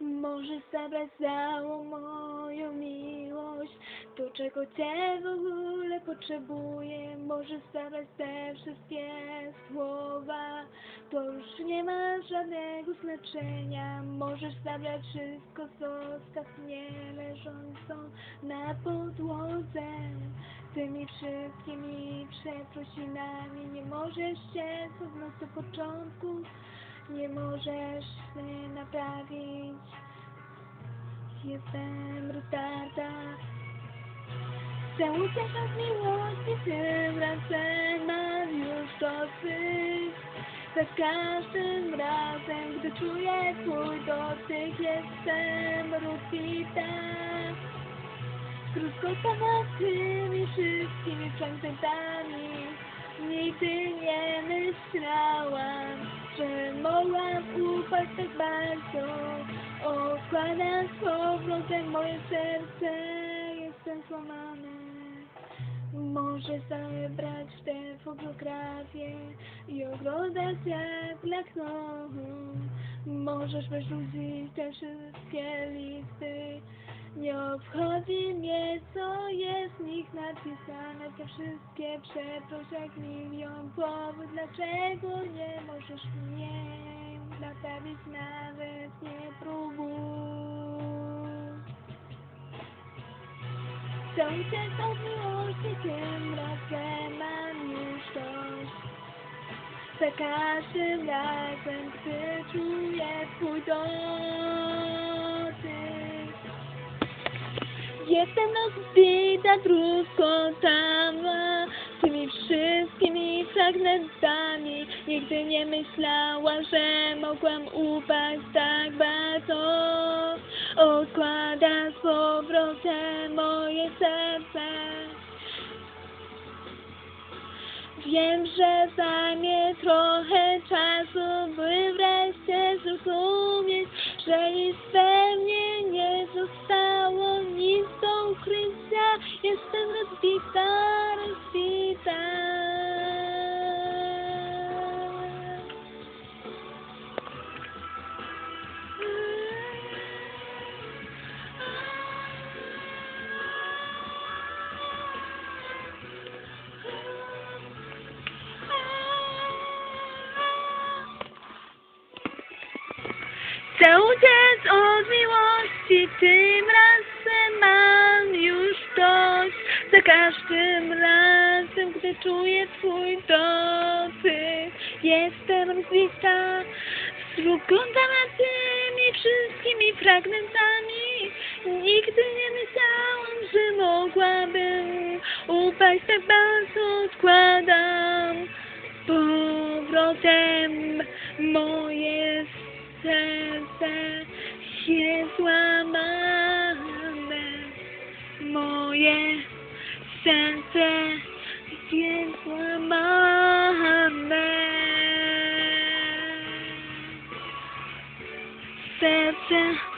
Możesz zabrać całą moją miłość, to czego Cię w ogóle potrzebuję. Możesz zabrać te wszystkie słowa, to już nie ma żadnego znaczenia. Możesz zabrać wszystko, zostaw mnie leżącą na podłodze. Tymi wszystkimi przeprosinami nie możesz się cofnąć do początku. Nie możesz naprawić. Jestem retarda. Chcę uciec od miłości, tym razem mam już dosyć. Za każdym razem, gdy czuję twój dotyk, jestem rozbita. Skruszkowana tymi wszystkimi fragmentami. Nigdy nie myślałam, że mogłam ufać tak bardzo. Okładam z powrotem moje serce, jestem złamany. Może zabrać tę fotografię i oglądać jak blakną. Możesz wyrzucić te wszystkie listy. Nie obchodzi mnie, co jest w nich napisane. Te wszystkie przeproś jak milion powód, dlaczego nie możesz mnie naprawić, nawet nie próbuj. Uciec od miłości, tym razem mam już dość. Za każdym razem, gdy czuję twój dotyk. Jestem rozbita, truskotana tymi wszystkimi fragmentami. Nigdy nie myślała, że mogłam upaść tak bardzo. Odkłada z powrotem moje serce. Wiem, że zajmie trochę czasu, by wreszcie zrozumieć, że nic we mnie nie zostało, nic do ukrycia. Jestem rozbita, rozbita. Miłości, tym razem mam już dość. Za każdym razem, gdy czuję twój dotyk, jestem rozbita. Spoglądam na tymi wszystkimi fragmentami. Nigdy nie myślałam, że mogłabym upaść tak bardzo. Się złamane. Moje serce jest złamane. Serce